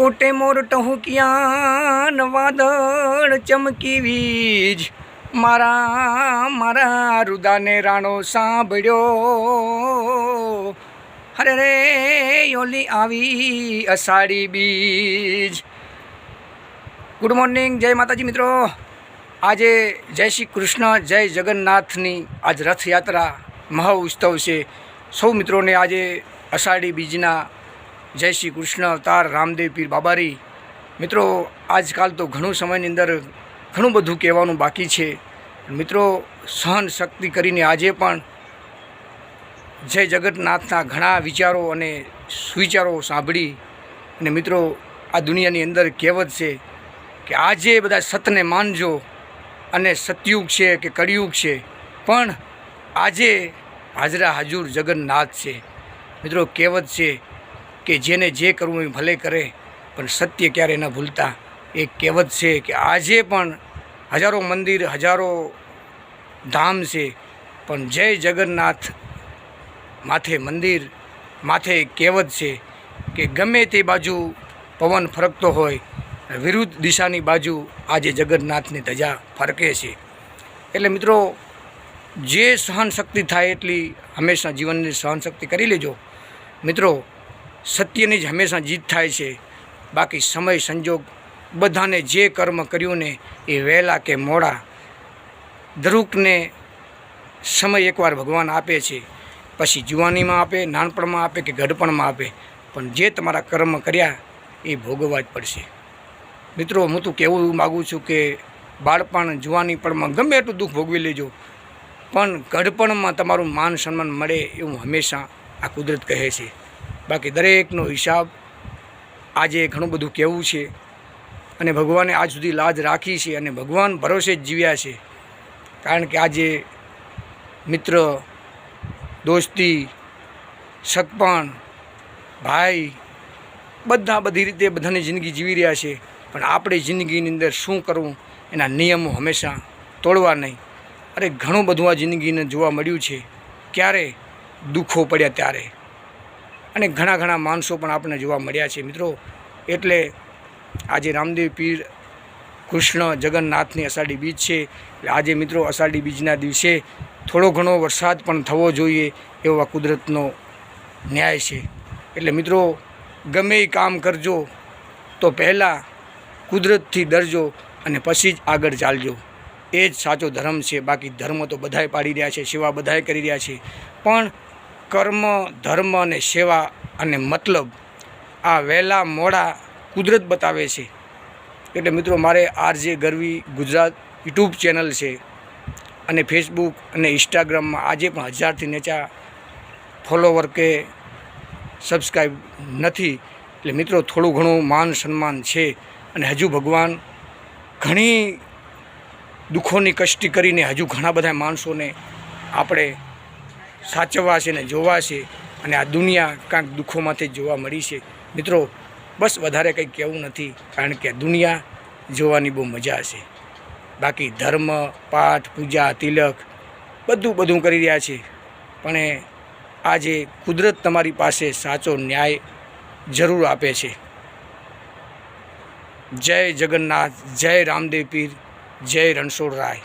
કોટે મોર ટહુકિયાન વાદળ ચમકી વીજ. મારા મારા રુદાને રાણો સાંભળ્યો. હરે રે યોલી આવી અષાઢી બીજ. ગુડ મોર્નિંગ જય માતાજી મિત્રો. આજે જય શ્રી કૃષ્ણ, જય જગન્નાથની આજ રથયાત્રા મહોત્સવ છે. સૌ મિત્રોને આજે અષાઢી બીજના જય શ્રી કૃષ્ણ, અવતાર, રામદેવ, પીર બાબારી. મિત્રો, આજકાલ તો ઘણું સમયની અંદર ઘણું બધું કહેવાનું બાકી છે. મિત્રો, સહન શક્તિ કરીને આજે પણ જય જગતનાથના ઘણા વિચારો અને સુવિચારો સાંભળી અને મિત્રો, આ દુનિયાની અંદર કહેવત છે કે આજે બધા સતને માનજો અને સતયુગ છે કે કળિયુગ છે. પણ આજે હાજરા હાજુર જગન્નાથ છે. મિત્રો, કહેવત છે કે જેને જે કરવું એ ભલે કરે, પણ સત્ય ક્યારે ન ભૂલતા. એ કહેવત છે કે આજે પણ હજારો મંદિર, હજારો ધામ છે, પણ જય જગન્નાથ માથે મંદિર, માથે કહેવત છે કે ગમે તે બાજુ પવન ફરકતો હોય, વિરુદ્ધ દિશાની બાજુ આજે જગન્નાથની ધજા ફરકે છે. એટલે મિત્રો, જે સહન શક્તિ થાય એટલી હંમેશા જીવનની સહન શક્તિ કરી લેજો. મિત્રો સત્યની જ હંમેશા જીત થાય છે. બાકી સમય, સંજોગ, બધાને જે કર્મ કર્યું ને એ વહેલા કે મોડા દરેકને સમય એકવાર ભગવાન આપે છે. પછી જુવાનીમાં આપે, નાનપણમાં આપે કે ગઢપણમાં આપે. પણ જે તમારા કર્મ કર્યા એ ભોગવવા જ પડશે. મિત્રો, હું તો કહેવું માગું છું કે બાળપણ જુવાનીપણમાં ગમે એટલું દુઃખ ભોગવી લેજો. પણ ગઢપણમાં તમારું માન, સન્માન મળે એવું હંમેશા આ કુદરત કહે છે. બાકી દરેકનો હિસાબ આજે ઘણું બધું કહેવું છે અને ભગવાને આજ સુધી લાજ રાખી છે અને ભગવાન ભરોસે જ જીવ્યા છે. કારણ કે આજે મિત્ર, દોસ્તી, સગપણ, ભાઈ બધા બધી રીતે બધાની જિંદગી જીવી રહ્યા છે. પણ આપણે જિંદગીની અંદર શું કરવું? એના નિયમો હંમેશા તોડવા નહીં. અરે ઘણું બધું આ જિંદગીને જોવા મળ્યું છે. ક્યારે દુઃખો પડ્યા ત્યારે? અને ઘણા ઘણા માણસો પણ આપણને જોવા મળ્યા છે. મિત્રો, એટલે આજે રામદેવ પીર કૃષ્ણ જગન્નાથની અષાઢી બીજ છે. એટલે આજે મિત્રો અષાઢી બીજના દિવસે થોડો ઘણો વરસાદ પણ થવો જોઈએ એવો કુદરતનો ન્યાય છે. એટલે મિત્રો, ગમે એ કામ કરજો, તો પહેલાં કુદરતથી ડરજો અને પછી જ આગળ ચાલજો. એ જ સાચો ધર્મ છે. બાકી ધર્મ તો બધાય પાડી રહ્યા છે, સેવા બધાએ કરી રહ્યા છે. પણ કર્મ, ધર્મ અને સેવા અને મતલબ આ વહેલા મોડા કુદરત બતાવે છે. એટલે મિત્રો મારે RJ Garvi Gujarat YouTube channel છે અને ફેસબુક અને ઇન્સ્ટાગ્રામમાં આજે પણ હજારથી નીચા ફોલોવર કે સબસ્ક્રાઈબ નથી. એટલે મિત્રો થોડું ઘણું માન સન્માન છે અને હજુ ભગવાન ઘણી દુઃખોની કષ્ટી કરીને હજુ ઘણા બધા માણસોને આપણે સાચવવા છે ને જોવાશે અને આ દુનિયા કાંઈક દુઃખોમાંથી જ જોવા મળી છે. મિત્રો, બસ વધારે કંઈ કહેવું નથી, કારણ કે દુનિયા જોવાની બહુ મજા છે. બાકી ધર્મ, પાઠ, પૂજા, તિલક બધું બધું કરી રહ્યા છે. પણ એ આજે કુદરત તમારી પાસે સાચો ન્યાય જરૂર આપે છે. જય જગન્નાથ, જય રામદેવ પીર, જય રણછોડ રાય.